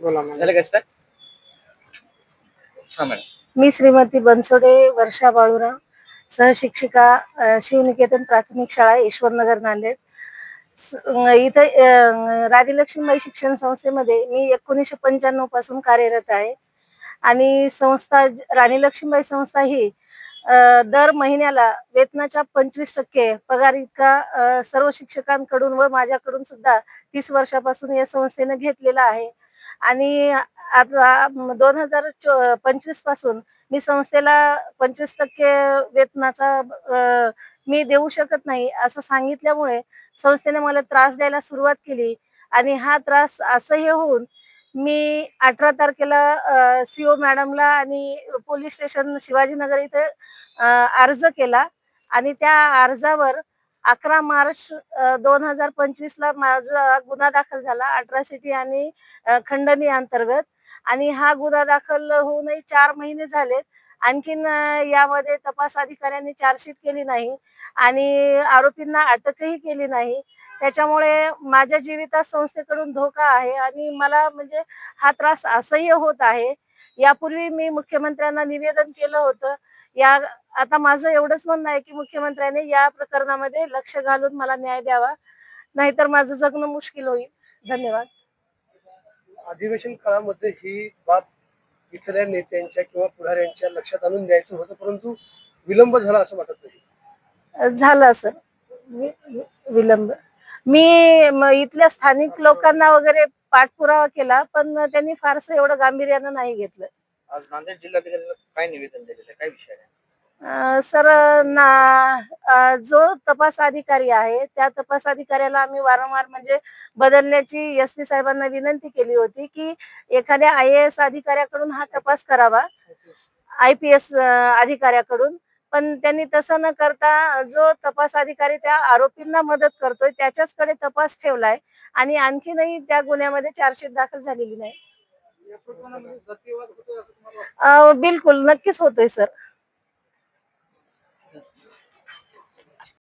बोला मॅडम. झालं का स्टार्ट? हा मॅडम. मी श्रीमती बनसोडे वर्षा बाळूराव सहशिक्षिका अ, शिवनिकेतन प्राथमिक शाळा ईश्वरनगर नांदेड. स- अ, इथं अ, शिक्षण संस्थेमध्ये मी एकोणीसशे पंच्याण्णवपासून कार्यरत आहे. आणि संस्था ज- राणी लक्ष्मीबाई संस्था ही अ, दर महिन्याला वेतनाच्या पंचवीस टक्के पगार इतका अ, सर्व शिक्षकांकडून व माझ्याकडून सुद्धा तीस वर्षापासून या संस्थेनं घेतलेला आहे. आणि आता दोन हजार पंचवीसपासून मी संस्थेला पंचवीस टक्के वेतनाचा मी देऊ शकत नाही असं सांगितल्यामुळे संस्थेने मला त्रास द्यायला सुरुवात केली. आणि हा त्रास असह्य होऊन मी अठरा तारखेला सीओ मॅडमला आणि पोलीस स्टेशन शिवाजीनगर इथे अर्ज केला. आणि त्या अर्जावर अकरा मार्च दोन हजार पंचवीस ला माझा गुन्हा दाखल झाला अट्रॉसिटी आणि खंडणी अंतर्गत. आणि हा गुन्हा दाखल होऊनही चार महिने झालेत. आणखीन यामध्ये तपास अधिकाऱ्यांनी चार्जशीट केली नाही आणि आरोपींना अटकही केली नाही. त्याच्यामुळे माझ्या जीवितात संस्थेकडून धोका आहे आणि मला म्हणजे हा त्रास असह्य होत आहे. यापूर्वी मी मुख्यमंत्र्यांना निवेदन केलं होतं. या आता माझं एवढंच म्हणणं आहे की मुख्यमंत्र्यांनी या प्रकरणामध्ये लक्ष घालून मला न्याय द्यावा. नाहीतर माझं जगणं मुश्किल होईल. धन्यवाद. अधिवेशन काळामध्ये ही बाब इथल्या नेत्यांच्या किंवा पुढाऱ्यांच्या लक्षात आणून द्यायचं होतं परंतु विलंब झाला असं वाटत नाही. झालं असं. विलंब. मी इथल्या स्थानिक लोकांना वगैरे पाठपुरावा केला पण त्यांनी फारसं एवढं गांभीर्यानं नाही घेतलं. आज नांदेड जिल्हाधिकाऱ्यांना काय निवेदन दिलेलं काय विषय आहे? सर ना जो तपास अधिकारी आहे त्या तपास अधिकाऱ्याला आम्ही वारंवार म्हणजे बदलण्याची एस पी साहेबांना विनंती केली होती की एखाद्या आय एस अधिकाऱ्याकडून हा तपास करावा आय पी एस अधिकाऱ्याकडून. पण त्यांनी तसं न करता जो तपास अधिकारी त्या आरोपींना मदत करतोय त्याच्याचकडे तपास ठेवलाय आणि आणखीनही त्या गुन्ह्यामध्ये चार्जशीट दाखल झालेली नाही. बिलकुल. नक्कीच होतोय सर.